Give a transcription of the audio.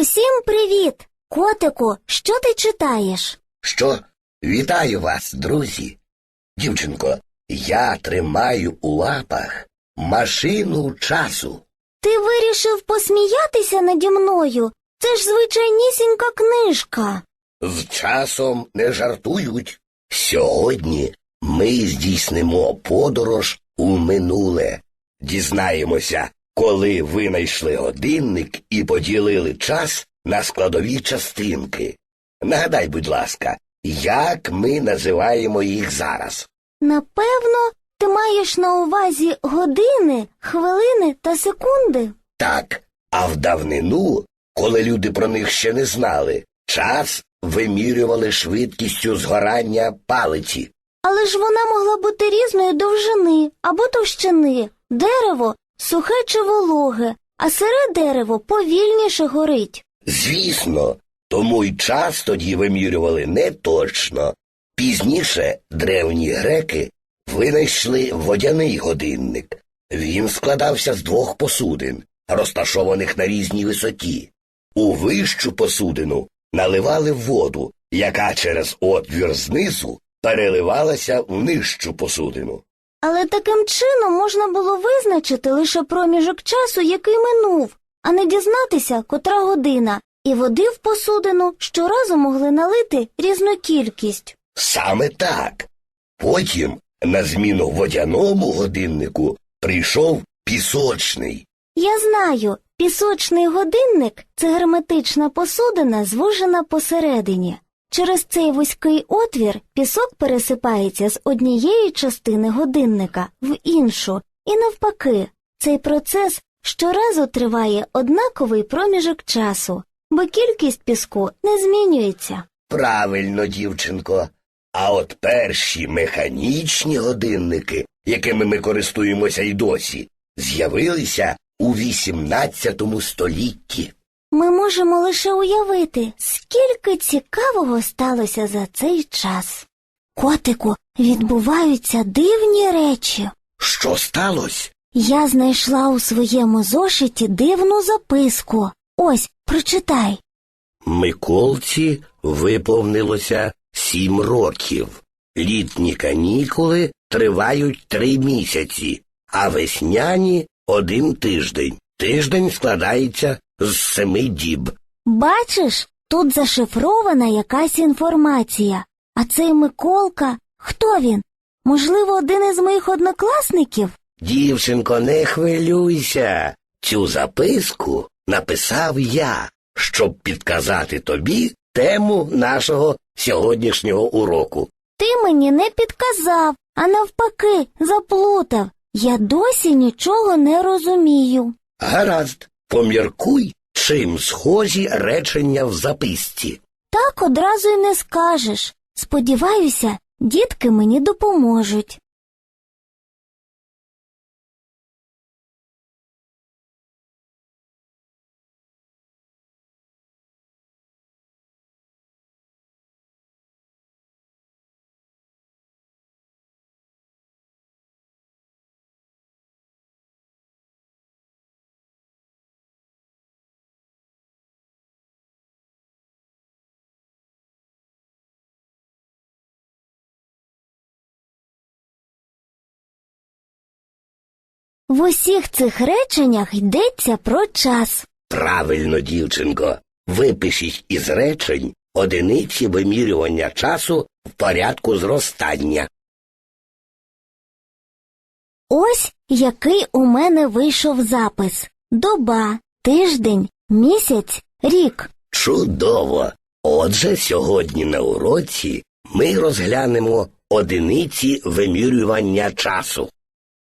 Усім привіт! Котику, що ти читаєш? Що? Вітаю вас, друзі. Дівчинко, я тримаю у лапах машину часу. Ти вирішив посміятися наді мною? Це ж звичайнісінька книжка. З часом не жартують. Сьогодні ми здійснимо подорож у минуле. Дізнаємося, коли винайшли годинник і поділили час на складові частинки. Нагадай, будь ласка, як ми називаємо їх зараз? Напевно, ти маєш на увазі години, хвилини та секунди. Так, а в давнину, коли люди про них ще не знали, час вимірювали швидкістю згорання палиці. Але ж вона могла бути різної довжини або товщини. Дерево сухе чи вологе, а сире дерево повільніше горить. Звісно, тому й час тоді вимірювали не точно. Пізніше древні греки винайшли водяний годинник. Він складався з двох посудин, розташованих на різній висоті. У вищу посудину наливали воду, яка через отвір знизу переливалася в нижчу посудину. Але таким чином можна було визначити лише проміжок часу, який минув, а не дізнатися, котра година, і води в посудину щоразу могли налити різну кількість. Саме так. Потім на зміну водяному годиннику прийшов пісочний. Я знаю, пісочний годинник це герметична посудина, звужена посередині. Через цей вузький отвір пісок пересипається з однієї частини годинника в іншу, і навпаки, цей процес щоразу триває однаковий проміжок часу, бо кількість піску не змінюється. Правильно, дівчинко. А от перші механічні годинники, якими ми користуємося й досі, з'явилися у XVIII столітті. Ми можемо лише уявити, скільки цікавого сталося за цей час. Котику, відбуваються дивні речі. Що сталося? Я знайшла у своєму зошиті дивну записку. Ось, прочитай. Миколці виповнилося сім років. Літні канікули тривають три місяці, а весняні один тиждень. Тиждень складається з семи діб. Бачиш, тут зашифрована якась інформація. А цей Миколка, хто він? Можливо, один із моїх однокласників? Дівчинко, не хвилюйся. Цю записку написав я, щоб підказати тобі тему нашого сьогоднішнього уроку. Ти мені не підказав, а навпаки, заплутав. Я досі нічого не розумію. Гаразд, поміркуй, чим схожі речення в записці. Так одразу й не скажеш. Сподіваюся, дітки мені допоможуть. В усіх цих реченнях йдеться про час. Правильно, дівчинко, випишіть із речень одиниці вимірювання часу в порядку зростання. Ось який у мене вийшов запис: доба, тиждень, місяць, рік. Чудово! Отже, сьогодні на уроці ми розглянемо одиниці вимірювання часу.